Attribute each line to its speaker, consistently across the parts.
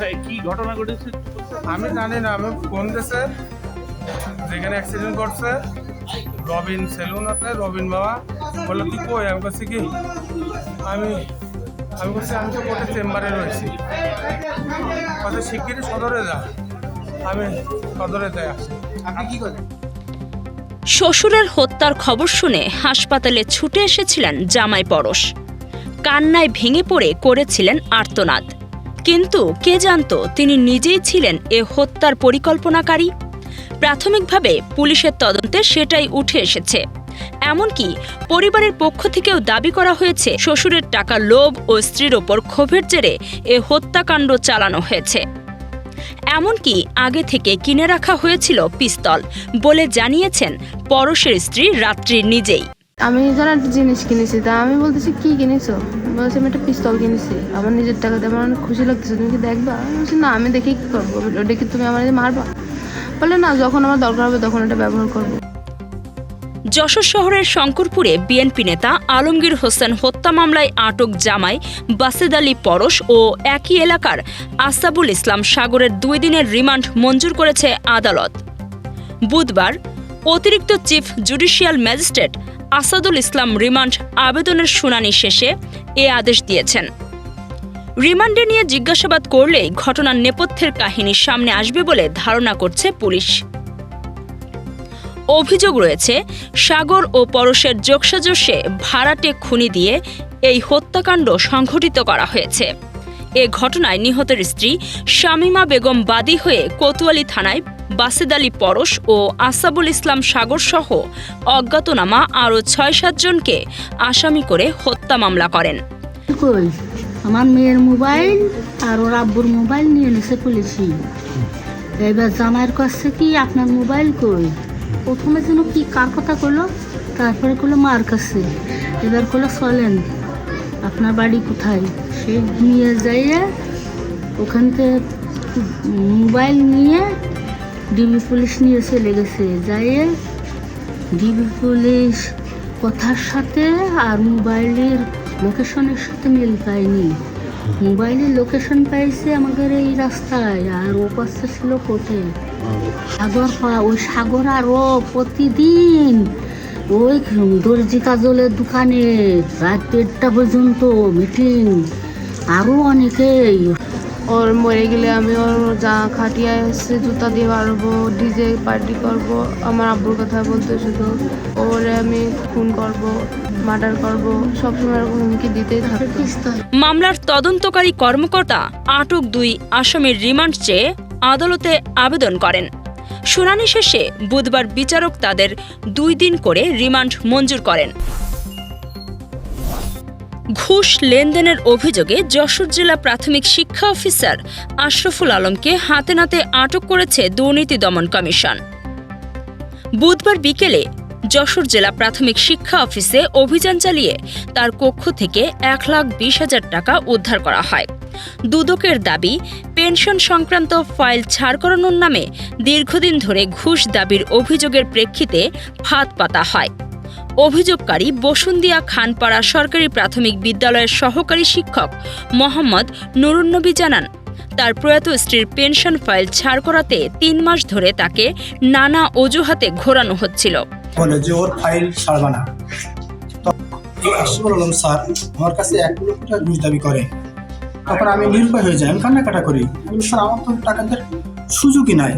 Speaker 1: আচ্ছা কি ঘটনা ঘটেছে?
Speaker 2: আমি জানি না আমি ফোন দিয়েছে যেখানে অ্যাক্সিডেন্ট করছে রবিন সেলুন আছে রবিন বাবা। বলল কি কই? আমি বলছি কি? আমি আমি বলছি আমি তো কোর্টের চেম্বারে রয়েছি। শিগগিরই সদরে যা। আমি সদরে যাই আসি। আপনি কি করেন
Speaker 3: শ্বশুরের হত্যার খবর শুনে হাসপাতালে ছুটে এসেছিলেন জামাই পরশ। কান্নায় ভেঙে পড়ে করেছিলেন আর্তনাদ। কিন্তু কে জানতো তিনি নিজেই ছিলেন এ হত্যার পরিকল্পনাকারী? প্রাথমিকভাবে পুলিশের তদন্তে সেটাই উঠে এসেছে। এমনকি পরিবারের পক্ষ থেকেও দাবি করা হয়েছে, শ্বশুরের টাকা লোভ ও স্ত্রীর ওপর ক্ষোভের জেরে এ হত্যাকাণ্ড চালানো হয়েছে। এমনকি আগে থেকে কিনে রাখা হয়েছিল পিস্তল বলে জানিয়েছেন পরশের স্ত্রী রাত্রি নিজেই।
Speaker 4: আমি একটা জিনিস কিনেছি, তা আমি বলতেছি, কি কিনেছো? বলছি, আমি একটা পিস্তল কিনেছি। আমার নিজের টাকা দিয়ে আমার অনেক খুশি লাগতেছে। তুমি কি দেখবা? বলছি, না, আমি দেখে কি করব। ওটা কি তুমি আমার মারবা? বলে, না, যখন আমার দরকার হবে তখন এটা ব্যবহার করব।
Speaker 3: যশোর শহরের শঙ্করপুরে বিএনপি নেতা আলমগীর হোসেন হত্যা মামলায় আটক জামাই বাসেদ আলী পরশ ও একই এলাকার আসাবুল ইসলাম সাগরের দুই দিনের রিমান্ড মঞ্জুর করেছে আদালত। বুধবার অতিরিক্ত chief judicial magistrate Asadul Islam remand আবেদনের শুনানি শেষে এ আদেশ দিয়েছেন। রিমান্ডে নিয়ে জিজ্ঞাসাবাদ করলেই ঘটনার নেপথ্যের কাহিনী সামনে আসবে বলে ধারণা করছে পুলিশ। অভিযোগ রয়েছে, সাগর ও পরশের যোগসাজশে ভাড়াটে খুনি দিয়ে এই হত্যাকাণ্ড সংঘটিত করা হয়েছে। এ ঘটনায় নিহতের স্ত্রী শামীমা বেগম বাদী হয়ে কোতোয়ালি থানায় বাসেদ আলী পরশ ও আসাবুল ইসলাম সাগর সহ অজ্ঞাতনামা আরও ছয় সাতজনকে আসামি করে হত্যা মামলা করেন।
Speaker 5: আমার মেয়ের মোবাইল আর ওর আব্বুর মোবাইল নিয়ে নিছে পুলিশি। এবার জামাইয়ের কাছে কি আপনার মোবাইল কই? প্রথমে যেন কি কার কথা করল তারপরে করল মার কাছে। এবার করল চলেন, আপনার বাড়ি কোথায়? সে নিয়ে যাইয়ে ওখান থেকে মোবাইল নিয়ে ডিবি পুলিশ নিয়ে চলে গেছে। যাইয়ে ডিবি পুলিশ কথার সাথে আর মোবাইলের লোকেশনের সাথে মিল পায়নি। মোবাইলের লোকেশন পাইছে আমাদের এই রাস্তায়, আর ও পাশে ছিল কোর্টে সাগর ওই সাগর আর ও প্রতিদিন ওই দর্জি কাজলের দোকানে, রাত দেড়টা পর্যন্ত মিটিং আরও অনেকেই।
Speaker 4: ওর মরে গেলে আমি ওর যা খাটিয়ায় হচ্ছে জুতা দিয়ে মারবো ডিজে পার্টি করব। আমার আব্বুর কথা বলতে শুধু ওরে আমি খুন করব মার্ডার করব। সবসময় এরকম হুমকি দিতেই
Speaker 3: মামলার তদন্তকারী কর্মকর্তা আটক দুই আসামির রিমান্ড চেয়ে আদালতে আবেদন করেন। শুনানি শেষে বুধবার বিচারক তাদের দুই দিন করে রিমান্ড মঞ্জুর করেন। ঘুষ লেনদেনের অভিযোগে যশোর জেলা প্রাথমিক শিক্ষা অফিসার আশরাফুল আলমকে হাতে নাতে আটক করেছে দুর্নীতি দমন কমিশন। বুধবার বিকেলে যশোর জেলা প্রাথমিক শিক্ষা অফিসে অভিযান চালিয়ে তার কক্ষ থেকে এক লাখ বিশ হাজার টাকা উদ্ধার করা হয়। দুদকের দাবি, পেনশন সংক্রান্ত ফাইল ছাড় করানোর নামে দীর্ঘদিন ধরে ঘুষ দাবির অভিযোগের প্রেক্ষিতে ফাঁদ পাতা হয়। অভিযোগকারী বসুন্দিয়া খানপাড়া সরকারি প্রাথমিক বিদ্যালয়ের সহকারী শিক্ষক মোহাম্মদ নুরুন্নবী জানান, তার প্রয়াত স্ত্রীর পেনশন ফাইল ছাড় করাতে তিন মাস ধরে তাকে নানা অজুহাতে ঘোরানো হচ্ছিল।
Speaker 6: বলে যে ওর ফাইল ছাড়বা না। স্যার আমার কাছে এক লক্ষ টাকা ঘুষ দাবি করে। তখন আমি হয়ে যাই, আমি কান্নাকাটা করি। স্যার, আমার তো সুযোগই নাই।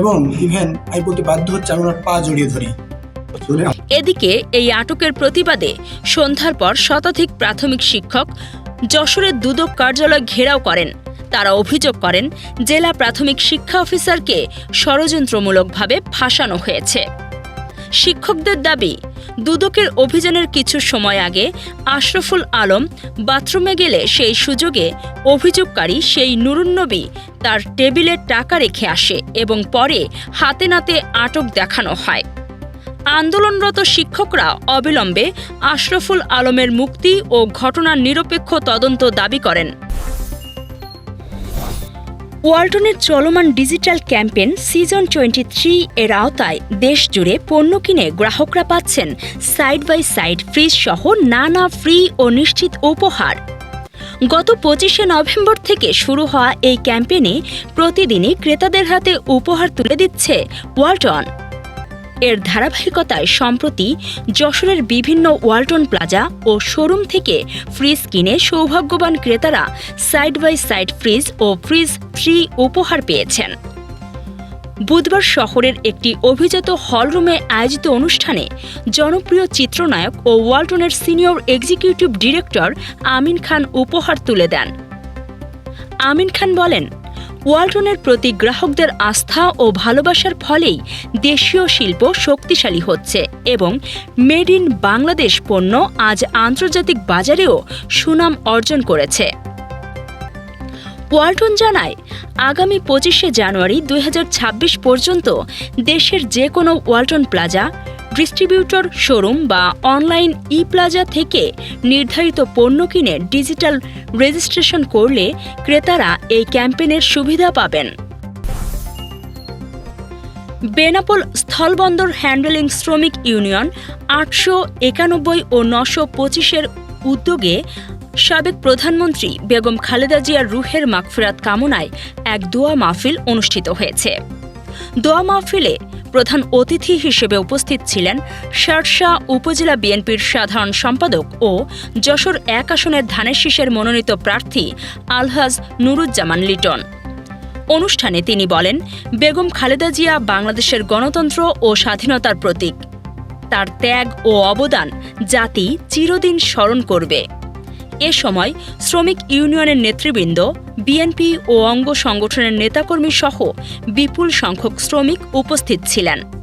Speaker 6: এবং ইভেন আমি বলতে বাধ্য হচ্ছে, আমি ওনার পা জড়িয়ে ধরি।
Speaker 3: এদিকে এই আটকের প্রতিবাদে সন্ধ্যার পর শতাধিক প্রাথমিক শিক্ষক যশোরের দুদক কার্যালয় ঘেরাও করেন। তারা অভিযোগ করেন, জেলা প্রাথমিক শিক্ষা অফিসারকে ষড়যন্ত্রমূলকভাবে ফাঁসানো হয়েছে। শিক্ষকদের দাবি, দুদকের অভিযানের কিছু সময় আগে আশরফুল আলম বাথরুমে গেলে সেই সুযোগে অভিযোগকারী সেই নুরুন্নবী তার টেবিলে টাকা রেখে আসে এবং পরে হাতে নাতে আটক দেখানো হয়। আন্দোলনরত শিক্ষকরা অবিলম্বে আশরফুল আলমের মুক্তি ও ঘটনার নিরপেক্ষ তদন্ত দাবি করেন। ওয়ালটনের চলমান digital campaign season twenty three এর আওতায় দেশ জুড়ে পণ্য কিনে গ্রাহকরা পাচ্ছেন সাইড বাই সাইড ফ্রিজ সহ নানা ফ্রি ও নিশ্চিত উপহার। গত পঁচিশে নভেম্বর থেকে শুরু হওয়া এই ক্যাম্পেনে প্রতিদিনই ক্রেতাদের হাতে উপহার তুলে দিচ্ছে ওয়ালটন। এর ধারাবাহিকতায় সম্প্রতি যশোরের বিভিন্ন ওয়ালটন প্লাজা ও শোরুম থেকে ফ্রিজ কিনে সৌভাগ্যবান ক্রেতারা সাইড বাই সাইড ফ্রিজ ও ফ্রিজ ফ্রি উপহার পেয়েছেন। বুধবার শহরের একটি অভিজাত হলরুমে আয়োজিত অনুষ্ঠানে জনপ্রিয় চিত্রনায়ক ও ওয়ালটনের senior executive director Amin Khan উপহার তুলে দেন। আমিন খান বলেন ওয়ালটনের প্রতি গ্রাহকদের আস্থা ও ভালোবাসার ফলেই দেশীয় শিল্প শক্তিশালী হচ্ছে এবং মেড ইন বাংলাদেশ পণ্য আজ আন্তর্জাতিক বাজারেও সুনাম অর্জন করেছে। ওয়ালটন জানায়, আগামী পঁচিশে জানুয়ারি দু হাজার ছাব্বিশ পর্যন্ত দেশের যে কোনো ওয়ালটন প্লাজা ডিস্ট্রিবিউটর শোরুম বা অনলাইন ই প্লাজা থেকে নির্ধারিত পণ্য কিনে ডিজিটাল রেজিস্ট্রেশন করলে ক্রেতারা এই ক্যাম্পেইনের সুবিধা পাবেন। বেনাপোল স্থলবন্দর হ্যান্ডেলিং শ্রমিক ইউনিয়ন আটশো একানব্বই ও নশো পঁচিশের উদ্যোগে সাবেক প্রধানমন্ত্রী বেগম খালেদা জিয়ার রুহের মাগফিরাত কামনায় এক দোয়া মাহফিল অনুষ্ঠিত হয়েছে। দোয়া মাহফিলে প্রধান অতিথি হিসেবে উপস্থিত ছিলেন শার্শা উপজেলা বিএনপির সাধারণ সম্পাদক ও যশোর এক আসনের ধানের শীষের মনোনীত প্রার্থী আলহাজ নুরুজ্জামান লিটন। অনুষ্ঠানে তিনি বলেন, বেগম খালেদা জিয়া বাংলাদেশের গণতন্ত্র ও স্বাধীনতার প্রতীক। তার ত্যাগ ও অবদান জাতি চিরদিন স্মরণ করবে। এ সময় শ্রমিক ইউনিয়নের নেতৃবৃন্দ, বিএনপি ও অঙ্গ সংগঠনের নেতাকর্মী সহ বিপুল সংখ্যক শ্রমিক উপস্থিত ছিলেন।